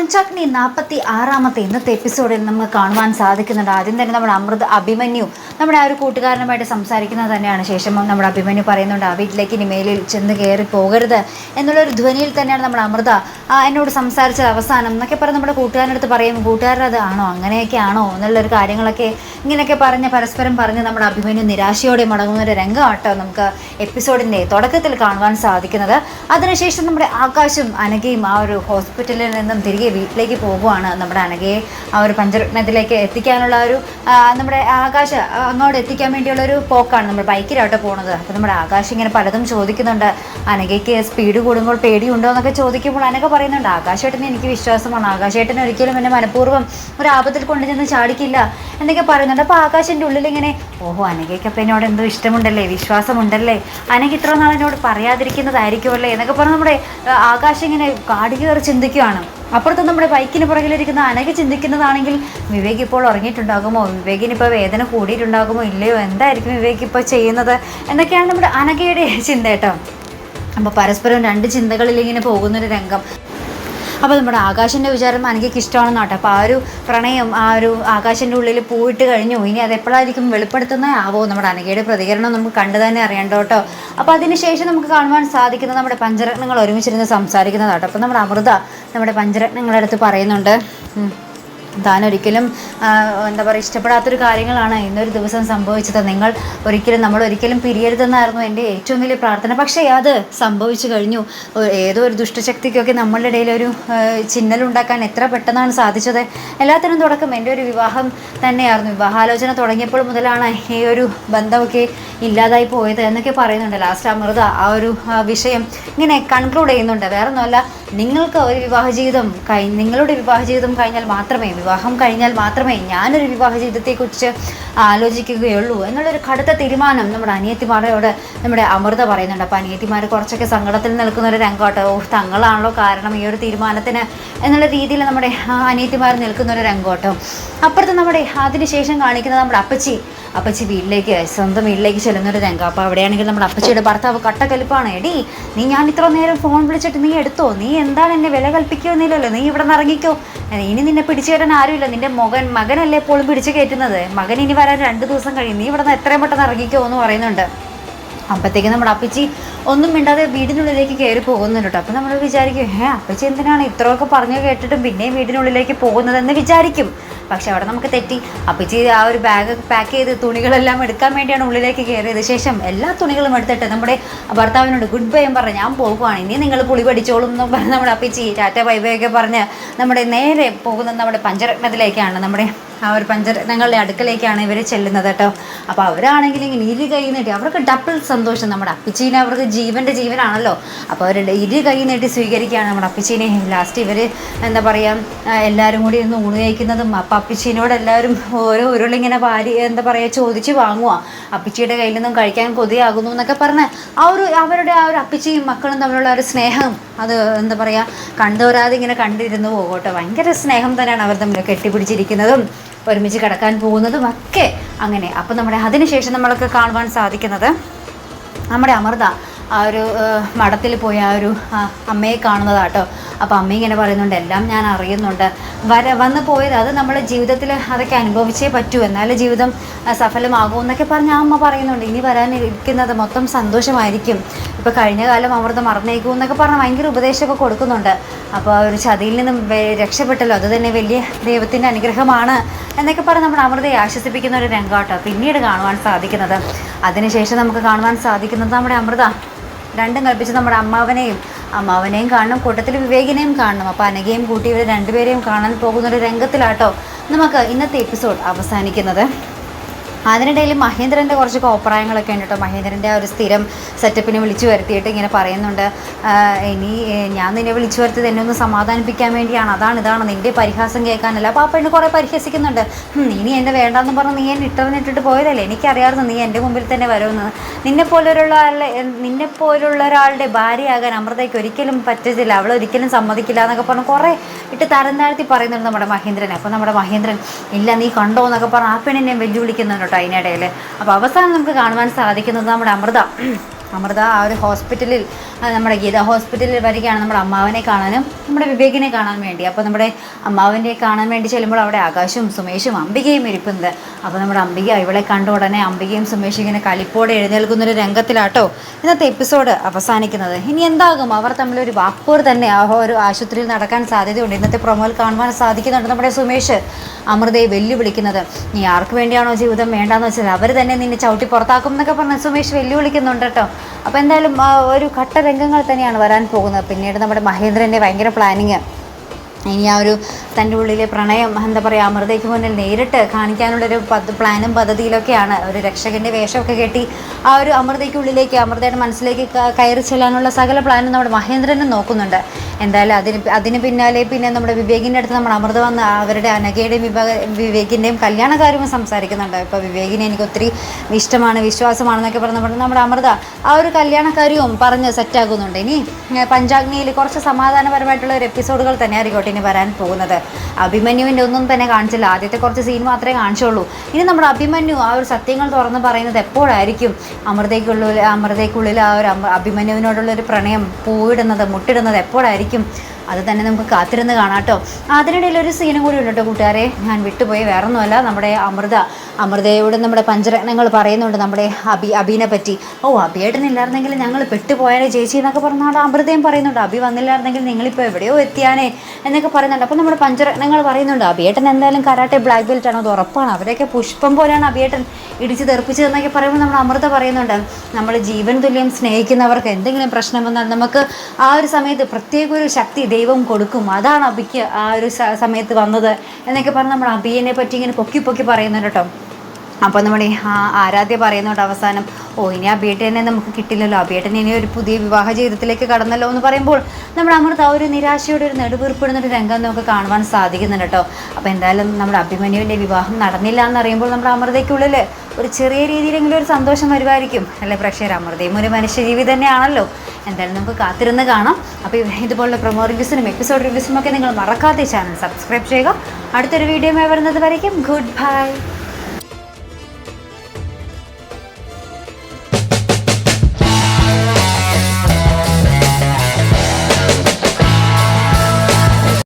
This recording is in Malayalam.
പഞ്ചാഗ്നി നാൽപ്പത്തി ആറാമത്തെ ഇന്നത്തെ എപ്പിസോഡിൽ നമുക്ക് കാണുവാൻ സാധിക്കുന്നുണ്ട്. ആദ്യം തന്നെ നമ്മുടെ അമൃത് അഭിമന്യു നമ്മുടെ ആ ഒരു കൂട്ടുകാരനുമായിട്ട് സംസാരിക്കുന്നത് തന്നെയാണ് ശേഷം നമ്മുടെ അഭിമന്യു പറയുന്നുണ്ട് ആ വീട്ടിലേക്ക് ഇനി മേലിൽ ചെന്ന് കയറി പോകരുത് എന്നുള്ളൊരു ധ്വനിയിൽ തന്നെയാണ് നമ്മുടെ അമൃത എന്നോട് സംസാരിച്ചത് അവസാനം എന്നൊക്കെ പറഞ്ഞ് നമ്മുടെ കൂട്ടുകാരന്റെ അടുത്ത് പറയും കൂട്ടുകാരൻ അതാണോ ആണോ? അങ്ങനെയൊക്കെ ആണോ? എന്നുള്ളൊരു കാര്യങ്ങളൊക്കെ ഇങ്ങനെയൊക്കെ പറഞ്ഞ് പരസ്പരം പറഞ്ഞ് നമ്മുടെ അഭിമന്യു നിരാശയോടെ മടങ്ങുന്ന ഒരു രംഗമാട്ടോ നമുക്ക് എപ്പിസോഡിന്റെ തുടക്കത്തിൽ കാണുവാൻ സാധിക്കുന്നത്. അതിനുശേഷം നമ്മുടെ ആകാശും അനഘയും ആ ഒരു ഹോസ്പിറ്റലിൽ നിന്നും തിരികെ വീട്ടിലേക്ക് പോകുവാണ് നമ്മുടെ അനഘയെ ആ ഒരു പഞ്ചരത്നത്തിലേക്ക് എത്തിക്കാനുള്ള ഒരു നമ്മുടെ ആകാശ അങ്ങോട്ട് എത്തിക്കാൻ വേണ്ടിയുള്ള ഒരു പോക്കാണ് നമ്മൾ ബൈക്കിലോട്ട് പോകുന്നത് അപ്പോൾ നമ്മുടെ ആകാശ് ഇങ്ങനെ പലതും ചോദിക്കുന്നുണ്ട്. അനഘയ്ക്ക് സ്പീഡ് കൂടുമ്പോൾ പേടിയുണ്ടോ എന്നൊക്കെ ചോദിക്കുമ്പോൾ അനഘ പറയുന്നുണ്ട് ആകാശേട്ടന് എനിക്ക് വിശ്വാസമാണ്. ആകാശേട്ടൻ ഒരിക്കലും എന്നെ മനഃപൂർവം ഒരു ആപത്തിൽ കൊണ്ടുചെന്ന് ചാടിക്കില്ല എന്നൊക്കെ പറയുന്നുണ്ട്. അപ്പോൾ ആകാശിന്റെ ഉള്ളിൽ ഇങ്ങനെ ഓഹോ അനഘയ്ക്ക് അപ്പം എന്നോട് എന്തോ ഇഷ്ടമുണ്ടല്ലേ? വിശ്വാസമുണ്ടല്ലേ? അനഘ ഇത്ര നാൾ എന്നോട് പറയാതിരിക്കുന്നതായിരിക്കുമല്ലേ? എന്നൊക്കെ പറഞ്ഞ് നമ്മുടെ ആകാശം ഇങ്ങനെ കാടുകയറി ചിന്തിക്കുകയാണ് അപ്പുറത്ത് നമ്മുടെ ബൈക്കിന് പുറകിലിരിക്കുന്ന അനഘ ചിന്തിക്കുന്നതാണെങ്കിൽ വിവേക് ഇപ്പോൾ ഉറങ്ങിയിട്ടുണ്ടാകുമോ? വിവേകിന് ഇപ്പോൾ വേദന കൂടിയിട്ടുണ്ടാകുമോ? ഇല്ലയോ? എന്തായിരിക്കും വിവേക് ഇപ്പോൾ ചെയ്യുന്നത്? എന്നൊക്കെയാണ് നമ്മുടെ അനഘയുടെ ചിന്ത കേട്ടോ. അപ്പോൾ പരസ്പരം രണ്ട് ചിന്തകളിൽ ഇങ്ങനെ പോകുന്നൊരു രംഗം. അപ്പോൾ നമ്മുടെ ആകാശിന്റെ വിചാരം അനഘയ്ക്ക് ഇഷ്ടമാണെന്ന് കേട്ടോ അപ്പോൾ ആ ഒരു പ്രണയം ആ ഒരു ആകാശിന്റെ ഉള്ളിൽ പോയിട്ട് കഴിഞ്ഞു. ഇനി അത് എപ്പോഴായിരിക്കും വെളിപ്പെടുത്തുന്നത് ആവോ നമ്മുടെ അനഘയുടെ പ്രതികരണം നമുക്ക് കണ്ടു തന്നെ അറിയണ്ട കേട്ടോ. അപ്പോൾ അതിനുശേഷം നമുക്ക് കാണുവാൻ സാധിക്കുന്നത് നമ്മുടെ പഞ്ചരത്നങ്ങൾ ഒരുമിച്ചിരുന്ന് സംസാരിക്കുന്നതാട്ടോ അപ്പോൾ നമ്മുടെ അമൃത നമ്മുടെ പഞ്ചരത്നങ്ങളുടെ അടുത്ത് പറയുന്നുണ്ട്. താൻ ഒരിക്കലും എന്താ പറയുക ഇഷ്ടപ്പെടാത്തൊരു കാര്യങ്ങളാണ് ഇന്നൊരു ദിവസം സംഭവിച്ചത്. നിങ്ങൾ ഒരിക്കലും നമ്മൾ ഒരിക്കലും പിരിയരുതെന്നായിരുന്നു എന്റെ ഏറ്റവും വലിയ പ്രാർത്ഥന. പക്ഷേ അത് സംഭവിച്ചു കഴിഞ്ഞു. ഏതോ ഒരു ദുഷ്ടശക്തിക്കൊക്കെ നമ്മളുടെ ഇടയിൽ ഒരു ചിഹ്നലുണ്ടാക്കാൻ എത്ര പെട്ടെന്നാണ് സാധിച്ചത്. എല്ലാത്തിനും തുടക്കം എന്റെ ഒരു വിവാഹം തന്നെയായിരുന്നു. വിവാഹാലോചന തുടങ്ങിയപ്പോൾ മുതലാണ് ഈ ഒരു ബന്ധമൊക്കെ ഇല്ലാതായി പോയത് എന്നൊക്കെ പറയുന്നുണ്ട്. ലാസ്റ്റ് അമൃത ആ ഒരു വിഷയം ഇങ്ങനെ കൺക്ലൂഡ് ചെയ്യുന്നുണ്ട്. വേറെ ഒന്നുമല്ല നിങ്ങൾക്ക് ഒരു വിവാഹ ജീവിതം നിങ്ങളുടെ വിവാഹ ജീവിതം കഴിഞ്ഞാൽ മാത്രമേ വിവാഹം കഴിഞ്ഞാൽ മാത്രമേ ഞാനൊരു വിവാഹ ജീവിതത്തെക്കുറിച്ച് ആലോചിക്കുകയുള്ളൂ എന്നുള്ളൊരു കടുത്ത തീരുമാനം നമ്മുടെ അനിയത്തിമാരോട് നമ്മുടെ അമൃത പറയുന്നുണ്ട്. അപ്പോൾ അനിയത്തിമാർ കുറച്ചൊക്കെ സങ്കടത്തിൽ നിൽക്കുന്ന ഒരു രംഗമാട്ടോ. ഓ തങ്ങളാണല്ലോ കാരണം ഈ ഒരു തീരുമാനത്തിന് എന്നുള്ള രീതിയിൽ നമ്മുടെ അനിയത്തിമാർ നിൽക്കുന്ന ഒരു രംഗമാട്ടോ. അപ്പുറത്ത് നമ്മുടെ അതിനുശേഷം കാണിക്കുന്നത് നമ്മുടെ അപ്പച്ചി. അപ്പച്ചി വീട്ടിലേക്ക് സ്വന്തം വീട്ടിലേക്ക് ചെല്ലുന്നൊരു രംഗം. അപ്പോൾ അവിടെയാണെങ്കിൽ നമ്മുടെ അപ്പച്ചിയുടെ ഭർത്താവ് കട്ടക്കലിപ്പാണ്. എടി നീ ഞാൻ ഇത്ര നേരം ഫോൺ വിളിച്ചിട്ട് നീ എടുത്തോ? നീ എന്താണ് എന്നെ വില കൽപ്പിക്കുന്നില്ലല്ലോ നീ ഇവിടെ നിന്ന് ഇറങ്ങിക്കോ ഇനി നിന്നെ പിടിച്ചു ആരുമില്ല നിന്റെ മകൻ മകനല്ലേ എപ്പോഴും പിടിച്ചു കയറ്റുന്നത്? മകൻ ഇനി വരാൻ രണ്ട് ദിവസം കഴിയും. നീ ഇവിടെ നിന്ന് എത്രയും പെട്ടെന്ന് ഇറങ്ങിക്കോ എന്ന് പറയുന്നുണ്ട്. അപ്പോഴത്തേക്ക് നമ്മുടെ അപ്പച്ചി ഒന്നും മിണ്ടാതെ വീടിനുള്ളിലേക്ക് കയറി പോകുന്നുണ്ട് കേട്ടോ. അപ്പം നമ്മൾ വിചാരിക്കും ഏ അപ്പച്ചി എന്തിനാണ് ഇത്രയൊക്കെ പറഞ്ഞു കേട്ടിട്ടും പിന്നെയും വീടിനുള്ളിലേക്ക് പോകുന്നതെന്ന് വിചാരിക്കും? പക്ഷെ അവിടെ നമുക്ക് തെറ്റി. അപ്പച്ചി ആ ഒരു ബാഗ് പാക്ക് ചെയ്ത് തുണികളെല്ലാം എടുക്കാൻ വേണ്ടിയാണ് ഉള്ളിലേക്ക് കയറിയത് ശേഷം എല്ലാ തുണികളും എടുത്തിട്ട് നമ്മുടെ ഭർത്താവിനോട് ഗുഡ് ബൈ എന്ന് പറഞ്ഞ് ഞാൻ പോകുവാണ് ഇനി നിങ്ങൾ പുളി പഠിച്ചോളും എന്ന് പറഞ്ഞ് നമ്മുടെ അപ്പച്ചി ടാറ്റ ബൈ ബൈ ഒക്കെ പറഞ്ഞ് നമ്മുടെ നേരെ പോകുന്നത് നമ്മുടെ പഞ്ചരത്നത്തിലേക്കാണ്. നമ്മുടെ ആ ഒരു പഞ്ചരത്നങ്ങളുടെ അടുക്കലേക്കാണ് ഇവർ ചെല്ലുന്നത് കേട്ടോ. അപ്പോൾ അവരാണെങ്കിൽ ഇങ്ങനെ ഇരു കൈ നീട്ടി അവർക്ക് ഡബിൾ സന്തോഷം നമ്മുടെ അപ്പിച്ചീനെ അവർക്ക് ജീവന്റെ ജീവനാണല്ലോ. അപ്പോൾ അവരുടെ ഇരു കൈ നീട്ടി സ്വീകരിക്കുകയാണ് നമ്മുടെ അപ്പിച്ചീനെ. ലാസ്റ്റ് ഇവർ എന്താ പറയുക എല്ലാവരും കൂടി ഒന്ന് ഊണ് കഴിക്കുന്നതും അപ്പം അപ്പിച്ചീനോട് എല്ലാവരും ഓരോ ഉരുളിങ്ങനെ വാരി എന്താ പറയുക ചോദിച്ച് വാങ്ങുക അപ്പിച്ചിയുടെ കയ്യിൽ നിന്നും കഴിക്കാൻ കൊതിയാകുന്നു എന്നൊക്കെ പറഞ്ഞ് ആ ഒരു അവരുടെ ആ ഒരു അപ്പിച്ചിയും മക്കളും തമ്മിലുള്ള ഒരു സ്നേഹം അത് എന്താ പറയുക കണ്ടുവരാതെ ഇങ്ങനെ കണ്ടിരുന്നു പോകട്ടെ ഭയങ്കര സ്നേഹം തന്നെയാണ് അവർ തമ്മിൽ കെട്ടിപ്പിടിച്ചിരിക്കുന്നതും. ഒരുമിച്ച് കിടക്കാൻ പോകുന്നതും ഒക്കെ അങ്ങനെ. അപ്പം നമ്മുടെ അതിനുശേഷം നമ്മൾക്ക് കാണുവാൻ സാധിക്കുന്നത് നമ്മുടെ അമൃത. ആ ഒരു മഠത്തിൽ പോയി ആ ഒരു അമ്മയെ കാണുന്നതാട്ടോ. അപ്പോൾ അമ്മ ഇങ്ങനെ പറയുന്നുണ്ട് എല്ലാം ഞാൻ അറിയുന്നുണ്ട്. വര വന്ന് പോയത് അത് നമ്മുടെ ജീവിതത്തിൽ അതൊക്കെ അനുഭവിച്ചേ പറ്റൂ. എന്നാലേ ജീവിതം സഫലമാകും എന്നൊക്കെ പറഞ്ഞ് ആ അമ്മ പറയുന്നുണ്ട്. ഇനി വരാനിരിക്കുന്നത് മൊത്തം സന്തോഷമായിരിക്കും. ഇപ്പോൾ കഴിഞ്ഞ കാലം അമൃത മറന്നേക്കും എന്നൊക്കെ പറഞ്ഞ് ഭയങ്കര ഉപദേശമൊക്കെ കൊടുക്കുന്നുണ്ട്. അപ്പോൾ ആ ഒരു ചതിയിൽ നിന്നും രക്ഷപ്പെട്ടല്ലോ. അത് തന്നെ വലിയ ദൈവത്തിന്റെ അനുഗ്രഹമാണ് എന്നൊക്കെ പറഞ്ഞ് നമ്മൾ അമൃതയെ ആശ്വസിപ്പിക്കുന്ന ഒരു രംഗമാട്ടോ പിന്നീട് കാണുവാൻ സാധിക്കുന്നത്. അതിനുശേഷം നമുക്ക് കാണുവാൻ സാധിക്കുന്നത് നമ്മുടെ അമൃത. രണ്ടും കൽപ്പിച്ച് നമ്മുടെ അമ്മാവനെയും അമ്മാവനെയും കാണണം കൂട്ടത്തിൽ വിവേകിനെയും കാണണം. അപ്പോൾ അനഘയും കൂട്ടി ഇവർ രണ്ടുപേരെയും കാണാൻ പോകുന്ന ഒരു രംഗത്തിലാട്ടോ നമുക്ക് ഇന്നത്തെ എപ്പിസോഡ് അവസാനിക്കുന്നത്. അതിനിടയിൽ മഹേന്ദ്രന്റെ കുറച്ച് കോപ്രായങ്ങളൊക്കെ ഉണ്ട് കേട്ടോ. മഹേന്ദ്രന്റെ ആ ഒരു സ്ഥിരം സെറ്റപ്പിനെ വിളിച്ചു വരുത്തിയിട്ട് ഇങ്ങനെ പറയുന്നുണ്ട് ഇനി ഞാൻ നിന്നെ വിളിച്ചു വരുത്തിയത് എന്നെ ഒന്ന് സമാധാനിപ്പിക്കാൻ വേണ്ടിയാണ്. അതാണ് ഇതാണ്. നിന്റെ പരിഹാസം കേൾക്കാനല്ല. അപ്പോൾ ആ പെണ്ണ് കുറേ പരിഹസിക്കുന്നുണ്ട് "ഹും, ഇനി എന്നെ വേണ്ടാന്ന് പറഞ്ഞ് നീ എന്നെ ഇട്ടറിഞ്ഞിട്ടിട്ട് പോയതല്ലേ? എനിക്കറിയാമായിരുന്നു നീ എന്റെ മുമ്പിൽ തന്നെ വരുമെന്ന്. നിന്നെ പോലൊരുള്ള ആളുടെ നിന്നെ പോലുള്ള ഒരാളുടെ ഭാര്യയാകാൻ അമൃതയ്ക്ക് ഒരിക്കലും പറ്റത്തില്ല. അവൾ ഒരിക്കലും സമ്മതിക്കില്ല എന്നൊക്കെ പറഞ്ഞ് കുറേ ഇട്ട് തരം താഴ്ത്തി പറയുന്നുണ്ട് നമ്മുടെ മഹേന്ദ്രൻ അപ്പോൾ നമ്മുടെ മഹേന്ദ്രൻ ഇല്ല നീ കണ്ടോ എന്നൊക്കെ പറഞ്ഞ് ആ പെണ്ണിനെ വെല്ലുവിളിക്കുന്നുണ്ട് കേട്ടോ അതിനിടയിൽ അപ്പോൾ അവസാനം നമുക്ക് കാണുവാൻ സാധിക്കുന്നത് നമ്മുടെ അമൃത. അമൃത ആ ഒരു ഹോസ്പിറ്റലിൽ നമ്മുടെ ഗീത ഹോസ്പിറ്റലിൽ വരികയാണ് നമ്മുടെ അമ്മാവനെ കാണാനും. നമ്മുടെ വിവേകിനെ കാണാൻ വേണ്ടി അപ്പോൾ നമ്മുടെ അമ്മാവിനെ കാണാൻ വേണ്ടി ചെല്ലുമ്പോൾ അവിടെ ആകാശവും സുമേഷും അംബികയും ഇരിപ്പുന്നത് അപ്പോൾ നമ്മുടെ അംബിക ഇവളെ കണ്ട ഉടനെ അംബികയും സുമേഷും ഇങ്ങനെ കലിപ്പോടെ എഴുന്നേൽക്കുന്നൊരു രംഗത്തിലാട്ടോ ഇന്നത്തെ എപ്പിസോഡ് അവസാനിക്കുന്നത്. ഇനി എന്താകും? അവർ തമ്മിലൊരു വാക്പോർ തന്നെ ആ ഒരു ആശുപത്രിയിൽ നടക്കാൻ സാധ്യതയുണ്ട്. ഇന്നത്തെ പ്രൊമോയിൽ കാണുവാൻ സാധിക്കുന്നുണ്ട് നമ്മുടെ സുമേഷ് അമൃതയെ വെല്ലുവിളിക്കുന്നത്. നീ ആർക്ക് വേണ്ടിയാണോ ജീവിതം വേണ്ടാന്ന് വെച്ചാൽ അവർ തന്നെ നിന്നെ ചവിട്ടി പുറത്താക്കും എന്നൊക്കെ പറഞ്ഞ് സുമേഷ് വെല്ലുവിളിക്കുന്നുണ്ട് കേട്ടോ. അപ്പോൾ എന്തായാലും ഒരു ഘട്ട രംഗങ്ങൾ തന്നെയാണ് വരാൻ പോകുന്നത്. പിന്നീട് നമ്മുടെ മഹേന്ദ്രന്റെ ഭയങ്കര പ്ലാനിങ് ഇനി ആ ഒരു തന്റെ ഉള്ളിലെ പ്രണയം എന്താ പറയുക അമൃതയ്ക്ക് മുന്നിൽ നേരിട്ട് കാണിക്കാനുള്ളൊരു പദ്ധ പ്ലാനും പദ്ധതിയിലൊക്കെയാണ് ഒരു രക്ഷകന്റെ വേഷമൊക്കെ കെട്ടി ആ ഒരു അമൃതയ്ക്കുള്ളിലേക്ക് അമൃതയുടെ മനസ്സിലേക്ക് കയറി ചെല്ലാനുള്ള സകല പ്ലാനും നമ്മുടെ മഹേന്ദ്രനും നോക്കുന്നുണ്ട്. എന്തായാലും അതിന് അതിന് പിന്നാലെ പിന്നെ നമ്മുടെ വിവേകിന്റെ അടുത്ത് നമ്മൾ അമൃത വന്ന് അവരുടെ അനഘയുടെയും വിഭാഗ വിവേകിന്റെയും കല്യാണകാര്യവും സംസാരിക്കുന്നുണ്ട്. ഇപ്പോൾ വിവേകിനെ എനിക്ക് ഒത്തിരി ഇഷ്ടമാണ് വിശ്വാസമാണെന്നൊക്കെ പറഞ്ഞപ്പോൾ നമ്മുടെ അമൃത ആ ഒരു കല്യാണക്കാര്യവും പറഞ്ഞ് സെറ്റാകുന്നുണ്ട് ഇനി പഞ്ചാഗ്നിയിൽ കുറച്ച് സമാധാനപരമായിട്ടുള്ള ഒരു എപ്പിസോഡുകൾ തന്നെ ആയിരിക്കട്ടെ ഇനി വരാൻ പോകുന്നത്. അഭിമന്യുവിന്റെ ഒന്നും തന്നെ കാണിച്ചില്ല. ആദ്യത്തെ കുറച്ച് സീൻ മാത്രമേ കാണിച്ചുള്ളൂ. ഇനി നമ്മുടെ അഭിമന്യു ആ ഒരു സത്യങ്ങൾ തുറന്ന് പറയുന്നത് എപ്പോഴായിരിക്കും? അമൃതയ്ക്കുള്ളിൽ അമൃതയ്ക്കുള്ളിൽ ആ ഒരു അഭിമന്യുവിനോടുള്ള ഒരു പ്രണയം പൂവിടുന്നത് മുട്ടിടുന്നത് എപ്പോഴായിരിക്കും? അത് തന്നെ നമുക്ക് കാത്തിരുന്ന് കാണാട്ടോ. അതിനിടയിൽ ഒരു സീനും കൂടി ഉണ്ട് കേട്ടോ കൂട്ടുകാരെ. ഞാൻ വിട്ടുപോയി. വേറെ ഒന്നുമല്ല നമ്മുടെ അമൃത അമൃതയോട് നമ്മുടെ പഞ്ചരത്നങ്ങൾ പറയുന്നുണ്ട് നമ്മുടെ അബി അബീനെ പറ്റി. ഓ അബിയേട്ടനില്ലായിരുന്നെങ്കിൽ ഞങ്ങൾ പെട്ടുപോയാലേ ചേച്ചി എന്നൊക്കെ പറഞ്ഞാൽ അമൃതയും പറയുന്നുണ്ട്. അബി വന്നില്ലായിരുന്നെങ്കിൽ നിങ്ങളിപ്പോൾ എവിടെയോ എത്തിയാനേ എന്നൊക്കെ പറയുന്നുണ്ട്. അപ്പോൾ നമ്മുടെ പഞ്ചരത്നങ്ങൾ പറയുന്നുണ്ട്. അഭിയേട്ടൻ എന്തായാലും കരാട്ടെ ബ്ലാക്ക് ബെൽറ്റ് ആണോ. അത് ഉറപ്പാണ്. അവരെയൊക്കെ പുഷ്പം പോലെയാണ് അഭിയേട്ടൻ ഇടിച്ച് തെറിപ്പിച്ചതെന്നൊക്കെ പറയുമ്പോൾ നമ്മൾ അമൃത പറയുന്നുണ്ട്. നമ്മൾ ജീവൻ തുല്യം സ്നേഹിക്കുന്നവർക്ക് എന്തെങ്കിലും പ്രശ്നം വന്നാൽ നമുക്ക് ആ ഒരു സമയത്ത് പ്രത്യേക ഒരു ശക്തി ദൈവം കൊടുക്കും. അതാണ് അഭിക്ക് ആ ഒരു സമയത്ത് വന്നത് എന്നൊക്കെ പറഞ്ഞ് നമ്മൾ അഭിയനെ പറ്റി ഇങ്ങനെ പൊക്കി പൊക്കി പറയുന്നുണ്ട് കേട്ടോ. അപ്പോൾ നമ്മുടെ ആരാധ്യ പറയുന്നുണ്ട് അവസാനം ഓ ഇനി ആ നമുക്ക് കിട്ടില്ലല്ലോ. ആ ബേട്ടൻ ഇനി ഒരു പുതിയ വിവാഹ ജീവിതത്തിലേക്ക് കടന്നല്ലോ എന്ന് പറയുമ്പോൾ നമ്മൾ അമൃത ഒരു നിരാശയുടെ ഒരു നെടുവീർപ്പിടുന്ന ഒരു രംഗം നമുക്ക് കാണുവാൻ സാധിക്കുന്നുണ്ട് കേട്ടോ. അപ്പോൾ എന്തായാലും നമ്മുടെ അഭിമന്യുവിന്റെ വിവാഹം നടന്നില്ല എന്ന് എന്നറിയുമ്പോൾ നമ്മുടെ അമൃതയ്ക്കുള്ളിൽ ഒരു ചെറിയ രീതിയിലെങ്കിലും ഒരു സന്തോഷം വരുമായിരിക്കും. അല്ലേ പ്രേക്ഷകർ അമൃതയും ഒരു മനുഷ്യജീവി തന്നെയാണല്ലോ. എന്തായാലും നമുക്ക് കാത്തിരുന്ന് കാണാം. അപ്പോൾ ഇതുപോലുള്ള പ്രൊമോ റിവ്യൂസിനും എപ്പിസോഡ് റിവ്യൂസിനും ഒക്കെ നിങ്ങൾ മറക്കാതെ ചാനൽ സബ്സ്ക്രൈബ് ചെയ്യുക. അടുത്തൊരു വീഡിയോ വരുന്നത് വരയ്ക്കും. Good bye.